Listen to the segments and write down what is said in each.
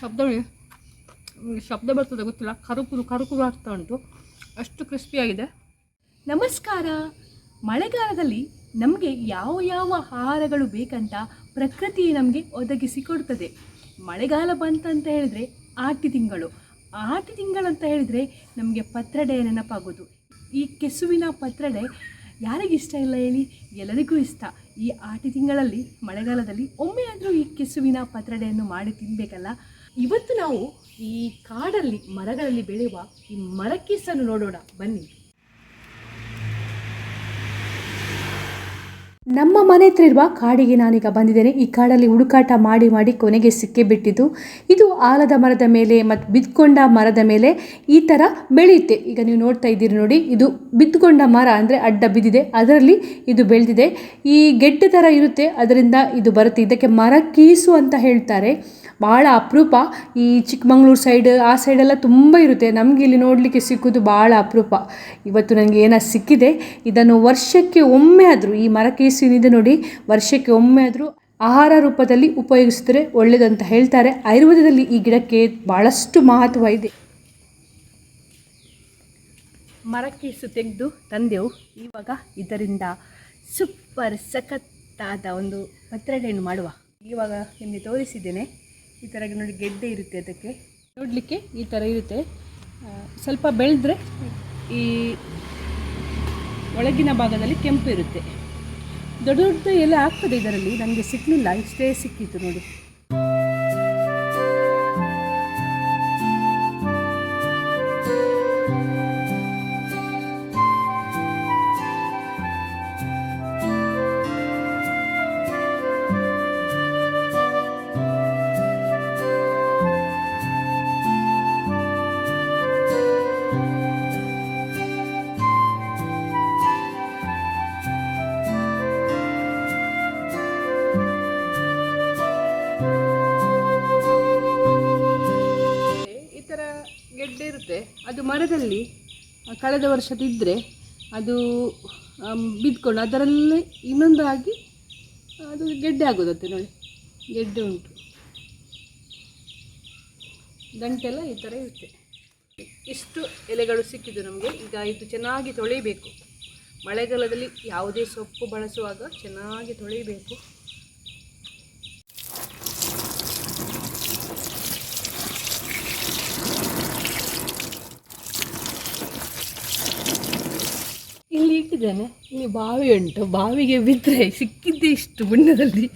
ಶಬ್ದ ಶಬ್ದ ಬರ್ತದೆ ಗೊತ್ತಿಲ್ಲ. ಕರುಕುರು ಕರುಕುರು ಆಗ್ತಾ ಉಂಟು. ಅಷ್ಟು ಕ್ರಿಸ್ಪಿಯಾಗಿದೆ ನಮಸ್ಕಾರ. ಮಳೆಗಾಲದಲ್ಲಿ ನಮಗೆ ಯಾವ ಯಾವ ಆಹಾರಗಳು ಬೇಕಂತ ಪ್ರಕೃತಿ ನಮಗೆ ಒದಗಿಸಿ ಕೊಡ್ತದೆ. ಮಳೆಗಾಲ ಬಂತಂತ ಹೇಳಿದರೆ ಆಟಿ ತಿಂಗಳು. ಆಟಿ ತಿಂಗಳಂತ ಹೇಳಿದರೆ ನಮಗೆ ಪತ್ರಡೆ ನೆನಪಾಗೋದು. ಈ ಕೆಸುವಿನ ಪತ್ರಡೆ ಯಾರಿಗಿಷ್ಟ ಇಲ್ಲ ಹೇಳಿ? ಎಲ್ಲರಿಗೂ ಇಷ್ಟ. ಈ ಆಟಿ ತಿಂಗಳಲ್ಲಿ, ಮಳೆಗಾಲದಲ್ಲಿ ಒಮ್ಮೆಯಾದರೂ ಈ ಕೆಸುವಿನ ಪತ್ರಡೆಯನ್ನು ಮಾಡಿ ತಿನ್ನಬೇಕಲ್ಲ ಇವತ್ತು ನಾವು ಈ ಕಾಡಲ್ಲಿ ಮರಗಳಲ್ಲಿ ಬೆಳೆಯುವ ಈ ಮರಕ್ಕಿಸನ್ನು ನೋಡೋಣ. ಬನ್ನಿ. ನಮ್ಮ ಮನೆ ಹತ್ರ ಇರುವ ಕಾಡಿಗೆ ನಾನೀಗ ಬಂದಿದ್ದೇನೆ. ಈ ಕಾಡಲ್ಲಿ ಹುಡುಕಾಟ ಮಾಡಿ ಮಾಡಿ ಕೊನೆಗೆ ಸಿಕ್ಕೇ ಬಿಟ್ಟಿದ್ದು ಇದು ಆಲದ ಮರದ ಮೇಲೆ ಮತ್ತು ಬಿದ್ದುಕೊಂಡ ಮರದ ಮೇಲೆ ಈ ಥರ ಬೆಳೆಯುತ್ತೆ. ಈಗ ನೀವು ನೋಡ್ತಾ ಇದ್ದೀರಿ ನೋಡಿ, ಇದು ಬಿದ್ದುಕೊಂಡ ಮರ ಅಂದರೆ ಅಡ್ಡ ಬಿದ್ದಿದೆ. ಅದರಲ್ಲಿ ಇದು ಬೆಳೆದಿದೆ. ಈ ಗೆಡ್ಡೆ ಥರ ಇರುತ್ತೆ. ಅದರಿಂದ ಇದು ಬರುತ್ತೆ. ಇದಕ್ಕೆ ಮರ ಕೀಸು ಅಂತ ಹೇಳ್ತಾರೆ. ಭಾಳ ಅಪರೂಪ. ಈ ಚಿಕ್ಕಮಂಗ್ಳೂರು ಸೈಡ್ ಆ ಸೈಡೆಲ್ಲ ತುಂಬ ಇರುತ್ತೆ. ನಮಗೆ ಇಲ್ಲಿ ನೋಡಲಿಕ್ಕೆ ಸಿಕ್ಕೋದು ಭಾಳ ಅಪರೂಪ. ಇವತ್ತು ನನಗೆ ಏನೋ ಸಿಕ್ಕಿದೆ, ಇದನ್ನು ವರ್ಷಕ್ಕೆ ಒಮ್ಮೆ ಆದರೂ ಈ ಮರ ಕೇಸಿನಿದೆ ನೋಡಿ, ವರ್ಷಕ್ಕೆ ಒಮ್ಮೆ ಆದರೂ ಆಹಾರ ರೂಪದಲ್ಲಿ ಉಪಯೋಗಿಸಿದ್ರೆ ಒಳ್ಳೆಯದಂತ ಹೇಳ್ತಾರೆ. ಆಯುರ್ವೇದದಲ್ಲಿ ಈ ಗಿಡಕ್ಕೆ ಭಾಳಷ್ಟು ಮಹತ್ವ ಇದೆ. ಮರಕ್ಕೀಸು ತೆಗೆದು ತಂದೆವು. ಇವಾಗ ಇದರಿಂದ ಸೂಪರ್ ಸಖತ್ತಾದ ಒಂದು ಪತ್ರಡೆಯನ್ನು ಮಾಡುವ. ಇವಾಗ ನಿಮಗೆ ತೋರಿಸಿದ್ದೇನೆ. ಈ ಥರ ನೋಡಿ ಗೆಡ್ಡೆ ಇರುತ್ತೆ ಅದಕ್ಕೆ. ನೋಡಲಿಕ್ಕೆ ಈ ಥರ ಇರುತ್ತೆ. ಸ್ವಲ್ಪ ಬೆಳೆದ್ರೆ ಈ ಒಳಗಿನ ಭಾಗದಲ್ಲಿ ಕೆಂಪು ಇರುತ್ತೆ. ದೊಡ್ಡ ದೊಡ್ಡ ಎಲೆ ಆಗ್ತದೆ ಇದರಲ್ಲಿ. ನನಗೆ ಸಿಕ್ಕಲಿಲ್ಲ ಇಷ್ಟೇ ಸಿಕ್ಕಿತ್ತು ನೋಡಿ. ಮರದಲ್ಲಿ ಕಳೆದ ವರ್ಷದಿದ್ದರೆ ಅದು ಬಿದ್ಕೊಂಡು ಅದರಲ್ಲೇ ಇನ್ನೊಂದು ಆಗಿ ಅದು ಗೆಡ್ಡೆ ಆಗೋದಂತೆ ನೋಡಿ. ಗೆಡ್ಡೆ ಉಂಟು. ದಂಟೆಲ್ಲ ಈ ಥರ ಇರುತ್ತೆ. ಇಷ್ಟು ಎಲೆಗಳು ಸಿಕ್ಕಿದ್ದು ನಮಗೆ ಈಗ ಇದು ಚೆನ್ನಾಗಿ ತೊಳಿಬೇಕು ಮಳೆಗಾಲದಲ್ಲಿ ಯಾವುದೇ ಸೊಪ್ಪು ಬಳಸುವಾಗ ಚೆನ್ನಾಗಿ ತೊಳಿಬೇಕು ಇಲ್ಲಿ ಇಲ್ಲಿ ಬಾವಿ ಉಂಟು, ಬಾವಿಗೆ ಬಿದ್ದರೆ ಸಿಕ್ಕಿದ್ದೆ ಇಷ್ಟು ಬಣ್ಣದಲ್ಲಿ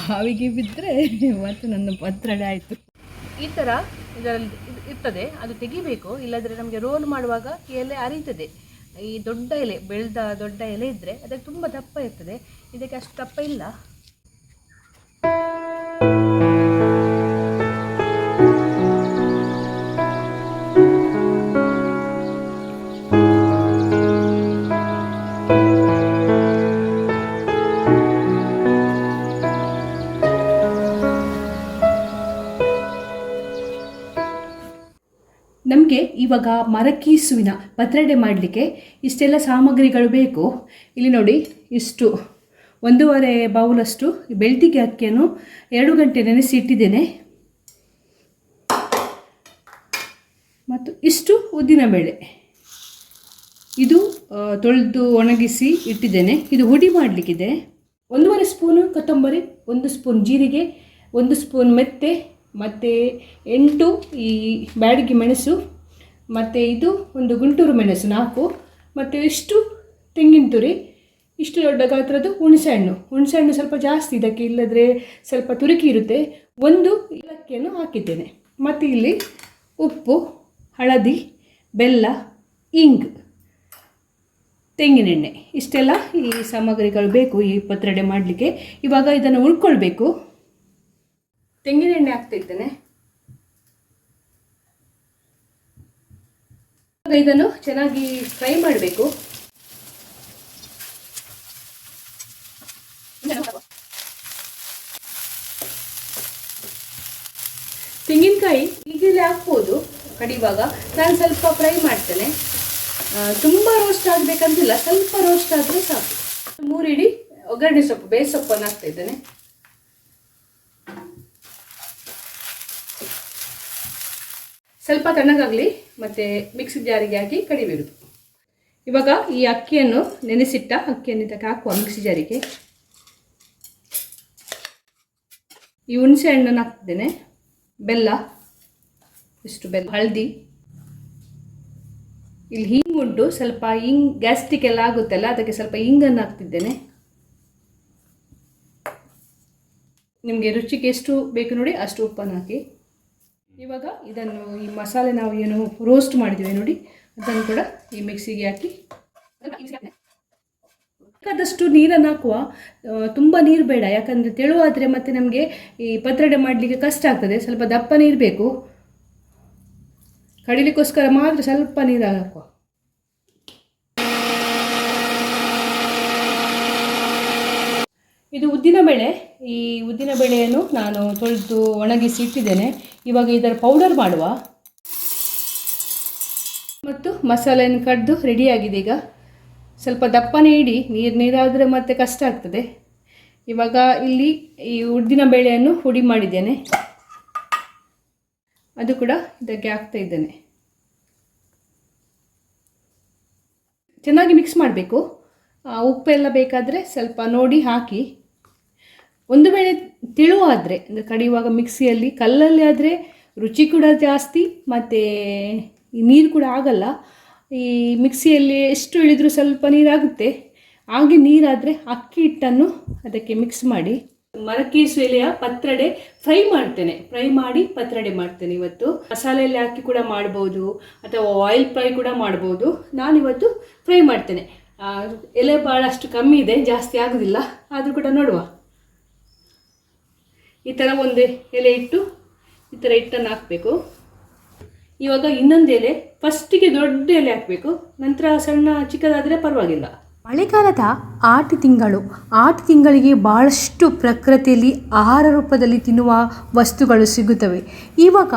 ಬಾವಿಗೆ ಬಿದ್ದರೆ ಮತ್ತೆ ನನ್ನ ಪತ್ರಡೆ ಆಯಿತು. ಈ ಥರ ಇದರಲ್ಲಿ ಇದು ಇರ್ತದೆ, ಅದು ತೆಗಿಬೇಕು, ಇಲ್ಲದ್ರೆ ನಮಗೆ ರೋಲ್ ಮಾಡುವಾಗ ಎಲೆ ಅರಿತದೆ. ಈ ದೊಡ್ಡ ಎಲೆ, ಬೆಳೆದ ದೊಡ್ಡ ಎಲೆ ಇದ್ದರೆ ಅದಕ್ಕೆ ತುಂಬ ದಪ್ಪ ಇರ್ತದೆ. ಇದಕ್ಕೆ ಅಷ್ಟು ದಪ್ಪ ಇಲ್ಲ. ನಮಗೆ ಇವಾಗ ಮರಕೀಸುವಿನ ಪತ್ರಡೆ ಮಾಡಲಿಕ್ಕೆ ಇಷ್ಟೆಲ್ಲ ಸಾಮಗ್ರಿಗಳು ಬೇಕು. ಇಲ್ಲಿ ನೋಡಿ ಇಷ್ಟು ಒಂದೂವರೆ ಬೌಲಷ್ಟು ಬೆಳ್ತಿಗೆ ಅಕ್ಕಿಯನ್ನು ಎರಡು ಗಂಟೆ ನೆನೆಸಿ ಇಟ್ಟಿದ್ದೇನೆ. ಮತ್ತು ಇಷ್ಟು ಉದ್ದಿನಬೇಳೆ ಇದು ಆ, ತೊಳೆದು ಒಣಗಿಸಿ ಇಟ್ಟಿದ್ದೇನೆ. ಇದು ಹುಡಿ ಮಾಡಲಿಕ್ಕಿದೆ. ಒಂದೂವರೆ ಸ್ಪೂನು ಕೊತ್ತಂಬರಿ ಒಂದು ಸ್ಪೂನ್ ಜೀರಿಗೆ ಒಂದು ಸ್ಪೂನ್ ಮೆತ್ತೆ ಮತ್ತು ಎಂಟು ಈ ಬ್ಯಾಡಗಿ ಮೆಣಸು, ಮತ್ತು ಇದು ಒಂದು ಗುಂಟೂರು ಮೆಣಸು ನಾಲ್ಕು, ಮತ್ತು ಇಷ್ಟು ತೆಂಗಿನ ತುರಿ, ಇಷ್ಟು ದೊಡ್ಡ ಗಾತ್ರದ್ದು ಹುಣಸೆಹಣ್ಣು. ಹುಣಸೆಹಣ್ಣು ಸ್ವಲ್ಪ ಜಾಸ್ತಿ, ಇದಕ್ಕೆ ಇಲ್ಲದ್ರೆ ಸ್ವಲ್ಪ ತುರುಕಿ ಇರುತ್ತೆ. ಒಂದು ಏಲಕ್ಕಿಯನ್ನು ಹಾಕಿದ್ದೇನೆ. ಮತ್ತು ಇಲ್ಲಿ ಉಪ್ಪು, ಹಳದಿ, ಬೆಲ್ಲ, ಇಂಗ್ ತೆಂಗಿನೆಣ್ಣೆ ಇಷ್ಟೆಲ್ಲ ಈ ಸಾಮಗ್ರಿಗಳು ಬೇಕು ಈ ಪತ್ರೊಡೆ ಮಾಡಲಿಕ್ಕೆ. ಇವಾಗ ಇದನ್ನು ಉಳ್ಕೊಳ್ಬೇಕು. ತೆಂಗಿನೆಣ್ಣೆ ಹಾಕ್ತಾ ಇದ್ದೇನೆ. ಇವಾಗ ಇದನ್ನು ಚೆನ್ನಾಗಿ ಫ್ರೈ ಮಾಡಬೇಕು. ತೆಂಗಿನಕಾಯಿ ಈಗಲೇ ಹಾಕ್ಬೋದು ಕಡಿವಾಗ ನಾನು ಸ್ವಲ್ಪ ಫ್ರೈ ಮಾಡ್ತೇನೆ. ತುಂಬ ರೋಸ್ಟ್ ಆಗಬೇಕಂತಿಲ್ಲ, ಸ್ವಲ್ಪ ರೋಸ್ಟ್ ಆದರೆ ಸಾಕು. ಮೂರಿಡಿ, ಒಗ್ಗರಣೆ ಸೊಪ್ಪು ಬೇಸೊಪ್ಪನ್ನು ಸೊಪ್ಪನ್ನು ಹಾಕ್ತಾ ಇದ್ದೇನೆ. ಸ್ವಲ್ಪ ತಣ್ಣಗಾಗಲಿ, ಮತ್ತು ಮಿಕ್ಸಿ ಜಾರಿಗೆ ಹಾಕಿ ಕಡಿಬೇಕು ಇವಾಗ ಈ ಅಕ್ಕಿಯನ್ನು ನೆನೆಸಿಟ್ಟ ಅಕ್ಕಿಯನ್ನು ಇದಕ್ಕೆ ಹಾಕುವ ಮಿಕ್ಸಿ ಜಾರಿಗೆ. ಈ ಹುಣಸೆ ಹಣ್ಣನ್ನು ಹಾಕ್ತಿದ್ದೇನೆ. ಬೆಲ್ಲ, ಇಷ್ಟು ಬೆಲ್ಲ, ಹಳದಿ. ಇಲ್ಲಿ ಹಿಂಗ್ ಉಂಟು, ಸ್ವಲ್ಪ ಹಿಂಗ್ ಗ್ಯಾಸ್ಟಿಕ್ ಎಲ್ಲ ಆಗುತ್ತಲ್ಲ, ಅದಕ್ಕೆ ಸ್ವಲ್ಪ ಹಿಂಗನ್ನು ಹಾಕ್ತಿದ್ದೇನೆ. ನಿಮಗೆ ರುಚಿಗೆ ಎಷ್ಟು ಬೇಕು ನೋಡಿ ಅಷ್ಟು ಉಪ್ಪನ್ನು ಹಾಕಿ. ಇವಾಗ ಇದನ್ನು ಈ ಮಸಾಲೆ ನಾವು ಏನು ರೋಸ್ಟ್ ಮಾಡಿದ್ವಿ ನೋಡಿ, ಅದನ್ನು ಕೂಡ ಈ ಮಿಕ್ಸಿಗೆ ಹಾಕಿ. ಬೇಕಾದಷ್ಟು ನೀರನ್ನು ಹಾಕುವ ತುಂಬ ನೀರು ಬೇಡ, ಯಾಕಂದರೆ ತೆಳುವಾದರೆ ಮತ್ತೆ ನಮಗೆ ಈ ಪತ್ರಡೆ ಮಾಡಲಿಕ್ಕೆ ಕಷ್ಟ ಆಗ್ತದೆ, ಸ್ವಲ್ಪ ದಪ್ಪ ನೀರು ಬೇಕು. ಕಡಿಲಿಕ್ಕೋಸ್ಕರ ಮಾತ್ರ ಸ್ವಲ್ಪ ನೀರು ಹಾಕುವ. ಇದು ಉದ್ದಿನ ಬೇಳೆ. ಈ ಉದ್ದಿನ ಬೇಳೆಯನ್ನು ನಾನು ತೊಳೆದು ಒಣಗಿಸಿ ಇಟ್ಟಿದ್ದೇನೆ. ಇವಾಗ ಇದರ ಪೌಡರ್ ಮಾಡುವ. ಮತ್ತು ಮಸಾಲೆಯನ್ನು ಕಡ್ದು ರೆಡಿಯಾಗಿದೆ ಈಗ. ಸ್ವಲ್ಪ ದಪ್ಪನೇ ಇಡಿ, ನೀರು ನೀರಾದರೆ ಮತ್ತೆ ಕಷ್ಟ ಆಗ್ತದೆ. ಇವಾಗ ಇಲ್ಲಿ ಈ ಉದ್ದಿನ ಬೇಳೆಯನ್ನು ಹುಡಿ ಮಾಡಿದ್ದೇನೆ. ಅದು ಕೂಡ ಇದಕ್ಕೆ ಹಾಕ್ತಾ ಇದ್ದೇನೆ. ಚೆನ್ನಾಗಿ ಮಿಕ್ಸ್ ಮಾಡಬೇಕು. ಉಪ್ಪೆಲ್ಲ ಬೇಕಾದರೆ ಸ್ವಲ್ಪ ನೋಡಿ ಹಾಕಿ. ಒಂದು ವೇಳೆ ತಿಳುವಾದರೆ, ಅಂದರೆ ಕಡಿಯುವಾಗ ಮಿಕ್ಸಿಯಲ್ಲಿ, ಕಲ್ಲಲ್ಲಿ ಆದರೆ ರುಚಿ ಕೂಡ ಜಾಸ್ತಿ, ಮತ್ತು ಈ ನೀರು ಕೂಡ ಆಗಲ್ಲ. ಈ ಮಿಕ್ಸಿಯಲ್ಲಿ ಎಷ್ಟು ಇಳಿದರೂ ಸ್ವಲ್ಪ ನೀರಾಗುತ್ತೆ. ಹಾಗೆ ನೀರಾದರೆ ಅಕ್ಕಿ ಹಿಟ್ಟನ್ನು ಅದಕ್ಕೆ ಮಿಕ್ಸ್ ಮಾಡಿ. ಮರಕೀಸು ಎಲೆಯ ಪತ್ರಡೆ ಫ್ರೈ ಮಾಡ್ತೇನೆ. ಫ್ರೈ ಮಾಡಿ ಪತ್ರಡೆ ಮಾಡ್ತೇನೆ ಇವತ್ತು. ಮಸಾಲೆಯಲ್ಲಿ ಹಾಕಿ ಕೂಡ ಮಾಡ್ಬೋದು, ಅಥವಾ ಆಯಿಲ್ ಫ್ರೈ ಕೂಡ ಮಾಡ್ಬೋದು. ನಾನಿವತ್ತು ಫ್ರೈ ಮಾಡ್ತೇನೆ. ಎಲೆ ಭಾಳಷ್ಟು ಕಮ್ಮಿ ಇದೆ, ಜಾಸ್ತಿ ಆಗೋದಿಲ್ಲ. ಆದರೂ ಕೂಡ ನೋಡುವ. ಈ ಥರ ಒಂದು ಎಲೆ ಇಟ್ಟು ಈ ಥರ ಹಿಟ್ಟನ್ನು ಹಾಕಬೇಕು. ಇವಾಗ ಇನ್ನೊಂದು ಎಲೆ, ಫಸ್ಟಿಗೆ ದೊಡ್ಡ ಎಲೆ ಹಾಕಬೇಕು. ನಂತರ ಸಣ್ಣ ಚಿಕ್ಕದಾದರೆ ಪರವಾಗಿಲ್ಲ. ಮಳೆಗಾಲದ ಆಟಿ ತಿಂಗಳು ಆಟಿ ತಿಂಗಳಿಗೆ ಭಾಳಷ್ಟು ಪ್ರಕೃತಿಯಲ್ಲಿ ಆಹಾರ ರೂಪದಲ್ಲಿ ತಿನ್ನುವ ವಸ್ತುಗಳು ಸಿಗುತ್ತವೆ. ಇವಾಗ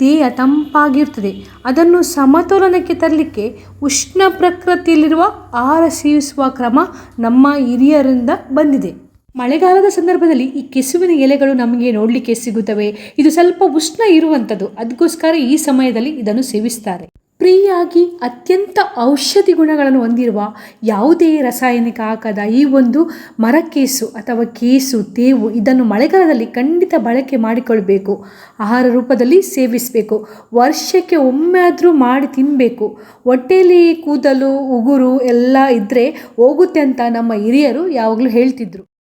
ದೇಹ ತಂಪಾಗಿರ್ತದೆ. ಅದನ್ನು ಸಮತೋಲನಕ್ಕೆ ತರಲಿಕ್ಕೆ ಉಷ್ಣ ಪ್ರಕೃತಿಯಲ್ಲಿರುವ ಆಹಾರ ಸೇವಿಸುವ ಕ್ರಮ ನಮ್ಮ ಹಿರಿಯರಿಂದ ಬಂದಿದೆ. ಮಳೆಗಾಲದ ಸಂದರ್ಭದಲ್ಲಿ ಈ ಕೆಸುವಿನ ಎಲೆಗಳು ನಮಗೆ ನೋಡಲಿಕ್ಕೆ ಸಿಗುತ್ತವೆ. ಇದು ಸ್ವಲ್ಪ ಉಷ್ಣ ಇರುವಂಥದ್ದು. ಅದಕ್ಕೋಸ್ಕರ ಈ ಸಮಯದಲ್ಲಿ ಇದನ್ನು ಸೇವಿಸ್ತಾರೆ. ಪ್ರಿಯಾಗಿ ಅತ್ಯಂತ ಔಷಧಿ ಗುಣಗಳನ್ನು ಹೊಂದಿರುವ ಯಾವುದೇ ರಾಸಾಯನಿಕ ಹಾಕದ ಈ ಒಂದು ಮರಕೇಸು ಅಥವಾ ಕೇಸು, ತೇವು ಇದನ್ನು ಮಳೆಗಾಲದಲ್ಲಿ ಖಂಡಿತ ಬಳಕೆ ಮಾಡಿಕೊಳ್ಬೇಕು. ಆಹಾರ ರೂಪದಲ್ಲಿ ಸೇವಿಸಬೇಕು. ವರ್ಷಕ್ಕೆ ಒಮ್ಮೆ ಆದರೂ ಮಾಡಿ ತಿನ್ನಬೇಕು ಹೊಟ್ಟೆಯಲ್ಲಿ ಕೂದಲು, ಉಗುರು ಎಲ್ಲ ಇದ್ದರೆ ಹೋಗುತ್ತೆ ಅಂತ ನಮ್ಮ ಹಿರಿಯರು ಯಾವಾಗಲೂ ಹೇಳ್ತಿದ್ರು.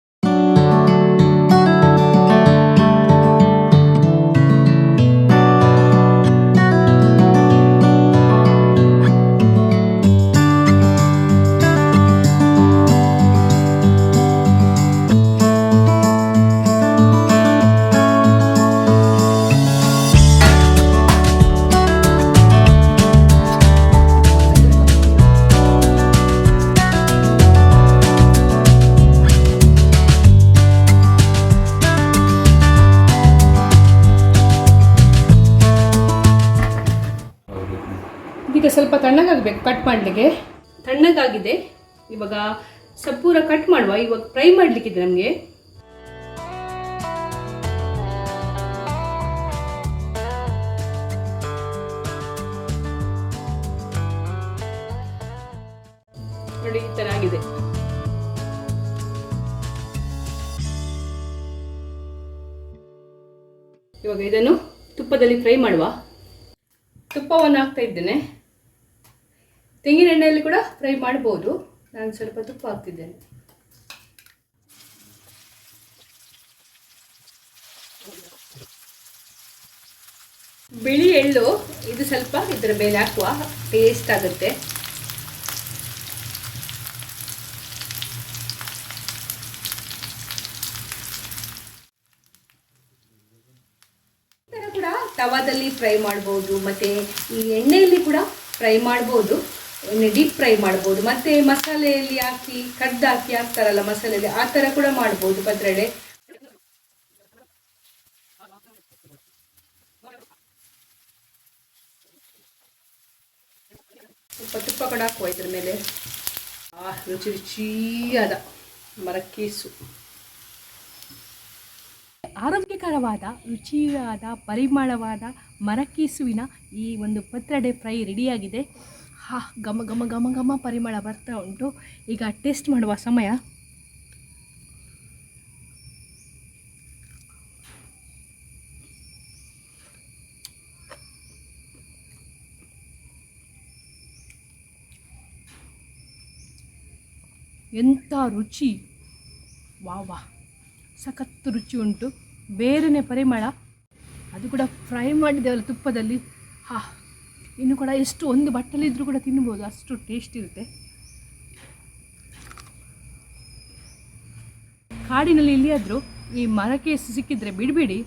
ಇದೀಗ ಸ್ವಲ್ಪ ತಣ್ಣಗಾಗಬೇಕು ಕಟ್ ಮಾಡಲಿಕ್ಕೆ. ತಣ್ಣಗಾಗಿದೆ. ಇವಾಗ ಸಪೂರ ಕಟ್ ಮಾಡುವ. ಇವಾಗ ಫ್ರೈ ಮಾಡಲಿಕ್ಕಿದೆ ನಮಗೆ. ನೋಡಿ ಆಗಿದೆ. ಇವಾಗ ಇದನ್ನು ತುಪ್ಪದಲ್ಲಿ ಫ್ರೈ ಮಾಡುವ. ತುಪ್ಪವನ್ನು ಹಾಕ್ತಾ ಇದ್ದೇನೆ. ತೆಂಗಿನ ಎಣ್ಣೆಯಲ್ಲಿ ಕೂಡ ಫ್ರೈ ಮಾಡ್ಬೋದು. ನಾನು ಸ್ವಲ್ಪ ತುಪ್ಪ ಹಾಕ್ತಿದ್ದೇನೆ. ಬಿಳಿ ಎಳ್ಳು, ಇದು ಸ್ವಲ್ಪ ಇದರ ಮೇಲೆ ಹಾಕುವ ಟೇಸ್ಟ್ ಆಗುತ್ತೆ. ಕೂಡ ತವಾದಲ್ಲಿ ಫ್ರೈ ಮಾಡ್ಬೋದು, ಮತ್ತೆ ಈ ಎಣ್ಣೆಯಲ್ಲಿ ಕೂಡ ಫ್ರೈ ಮಾಡ್ಬೋದು. ಡೀಪ್ ಫ್ರೈ ಮಾಡ್ಬೋದು. ಮತ್ತು ಮಸಾಲೆಯಲ್ಲಿ ಹಾಕಿ, ಕಡ್ದು ಹಾಕಿ ಹಾಕ್ತಾರಲ್ಲ ಮಸಾಲೆಯಲ್ಲಿ ಆ ಥರ ಕೂಡ ಮಾಡ್ಬೋದು ಪತ್ರೊಡೆ ಸ್ವಲ್ಪ ತುಪ್ಪ ಕೂಡ ಹಾಕುವ ಇದ್ರ ಮೇಲೆ. ಆ, ರುಚಿ ರುಚಿಯಾದ ಮರಕ್ಕೀಸು. ಆರೋಗ್ಯಕರವಾದ, ರುಚಿಯಾದ, ಪರಿಮಳವಾದ ಮರಕೀಸುವಿನ ಈ ಒಂದು ಪತ್ರಡೆ ಫ್ರೈ ರೆಡಿಯಾಗಿದೆ ಹಾ, ಘಮ ಘಮ ಘಮ ಘಮ ಪರಿಮಳ ಬರ್ತಾ ಉಂಟು. ಈಗ ಟೇಸ್ಟ್ ಮಾಡುವ ಸಮಯ. ಎಂಥ ರುಚಿ. ವಾ ವಾ. ಸಖತ್ತು ರುಚಿ ಉಂಟು. ಬೇರೆನೇ ಪರಿಮಳ. ಅದು ಕೂಡ ಫ್ರೈ ಮಾಡಿದ್ದೇವಲ್ಲ ತುಪ್ಪದಲ್ಲಿ. ಹಾ. ಇನ್ನು ಕೂಡ ಎಷ್ಟು ಒಂದು ಬಟ್ಟಲಿದ್ರೂ ಕೂಡ ತಿನ್ಬೋದು, ಅಷ್ಟು ಟೇಸ್ಟ್ ಇರುತ್ತೆ. ಕಾಡಿನಲ್ಲಿ ಇಲ್ಲಿಯಾದರೂ ಈ ಮರಕ್ಕೆ ಸಿಕ್ಕಿದ್ರೆ ಬಿಡಬೇಡಿ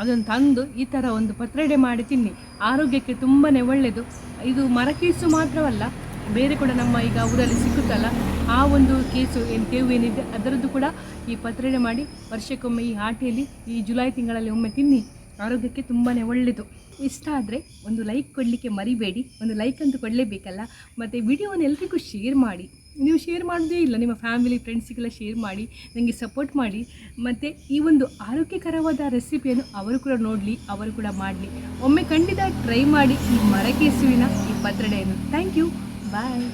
ಅದನ್ನು ತಂದು ಈ ಥರ ಒಂದು ಪತ್ರೆಡೆ ಮಾಡಿ ತಿನ್ನಿ. ಆರೋಗ್ಯಕ್ಕೆ ತುಂಬಾ ಒಳ್ಳೆಯದು ಇದು ಮರಕೇಸು ಮಾತ್ರವಲ್ಲ, ಬೇರೆ ಕೂಡ ನಮ್ಮ ಈಗ ಊರಲ್ಲಿ ಸಿಕ್ಕುತ್ತಲ್ಲ, ಆ ಒಂದು ಕೇಸು ಏನು ತೇವು ಏನಿದೆ ಅದರದ್ದು ಕೂಡ ಈ ಪತ್ರೆಡೆ ಮಾಡಿ ವರ್ಷಕ್ಕೊಮ್ಮೆ ಈ ಆಟೆಯಲ್ಲಿ ಈ ಜುಲೈ ತಿಂಗಳಲ್ಲಿ ಒಮ್ಮೆ ತಿನ್ನಿ. ಆರೋಗ್ಯಕ್ಕೆ ತುಂಬಾ ಒಳ್ಳೆಯದು ಇಷ್ಟ ಆದರೆ ಒಂದು ಲೈಕ್ ಕೊಡಲಿಕ್ಕೆ ಮರಿಬೇಡಿ. ಒಂದು ಲೈಕ್ ಅಂತೂ ಕೊಡಲೇಬೇಕಲ್ಲ. ಮತ್ತು ವಿಡಿಯೋವನ್ನು ಎಲ್ರಿಗೂ ಶೇರ್ ಮಾಡಿ. ನೀವು ಶೇರ್ ಮಾಡೋದೇ ಇಲ್ಲ. ನಿಮ್ಮ ಫ್ಯಾಮಿಲಿ ಫ್ರೆಂಡ್ಸಿಗೆಲ್ಲ ಶೇರ್ ಮಾಡಿ. ನನಗೆ ಸಪೋರ್ಟ್ ಮಾಡಿ. ಮತ್ತು ಈ ಒಂದು ಆರೋಗ್ಯಕರವಾದ ರೆಸಿಪಿಯನ್ನು ಅವರು ಕೂಡ ನೋಡಲಿ, ಅವರು ಕೂಡ ಮಾಡಲಿ. ಒಮ್ಮೆ ಖಂಡಿತ ಟ್ರೈ ಮಾಡಿ ಈ ಮರಕೇಸುವಿನ ಈ ಪತ್ರಡೆಯನ್ನು. Thank you bye